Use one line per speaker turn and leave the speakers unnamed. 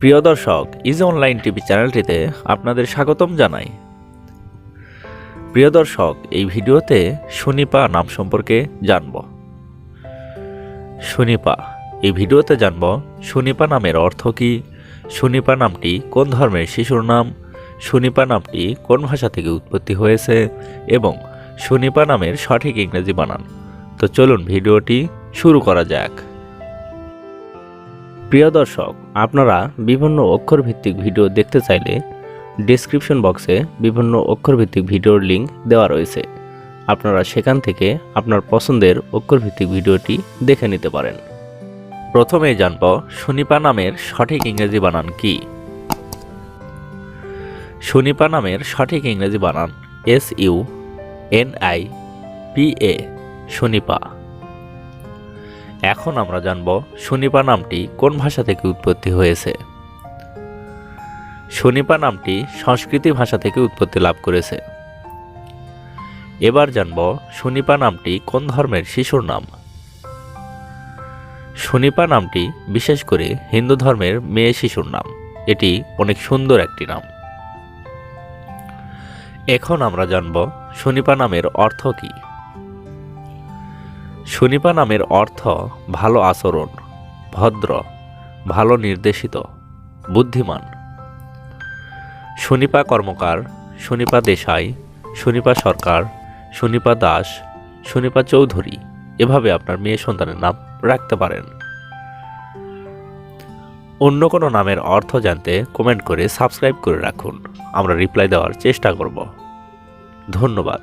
প্রিয় দর্শক is online TV চ্যানেলটিতে আপনাদের স্বাগতম জানাই। প্রিয় দর্শক, এই ভিডিওতে সুনিপা নাম সম্পর্কে জানব। সুনিপা, এই ভিডিওতে জানব সুনিপা নামের অর্থ কী, সুনিপা নামটি কোন ধর্মের শিশুর নাম, সুনিপা নামটি কোন ভাষা থেকে উৎপত্তি হয়েছে, এবং সুনিপা নামের সঠিক ইংরেজি বানান। তো চলুন ভিডিওটি শুরু করা যাক। প্রিয় দর্শক আপনারা বিভিন্ন অক্ষরভিত্তিক ভিডিও দেখতে চাইলে ডেসক্রিপশন বক্সে বিভিন্ন অক্ষরভিত্তিক ভিডিওর লিঙ্ক দেওয়া রয়েছে। আপনারা সেখান থেকে আপনার পছন্দের অক্ষরভিত্তিক ভিডিওটি দেখে নিতে পারেন। প্রথমে জানব সুনিপা নামের সঠিক ইংরেজি বানান কি? সুনিপা নামের সঠিক ইংরেজি বানান S U N I P A Sunipa. এখন আমরা জানব সুনিপা নামটি কোন ভাষা থেকে উৎপত্তি হয়েছে। সুনিপা নামটি সংস্কৃতি ভাষা থেকে উৎপত্তি লাভ করেছে। এবার জানব সুনিপা নামটি কোন ধর্মের শিশুর নাম। সুনিপা নামটি বিশেষ করে হিন্দু ধর্মের মেয়ে শিশুর নাম। এটি অনেক সুন্দর একটি নাম। এখন আমরা জানব সুনিপা নামের অর্থ কী। সুনিপা নামের অর্থ ভালো আচরণ, ভদ্র, ভালো নির্দেশিত, বুদ্ধিমান। সুনিপা কর্মকার সুনিপা দেশাই সুনিপা সরকার সুনিপা দাস সুনিপা চৌধুরী, এভাবে আপনার মেয়ে সন্তানের নাম রাখতে পারেন। অন্য কোনো নামের অর্থ জানতে কমেন্ট করে সাবস্ক্রাইব করে রাখুন। আমরা রিপ্লাই দেওয়ার চেষ্টা করব। ধন্যবাদ।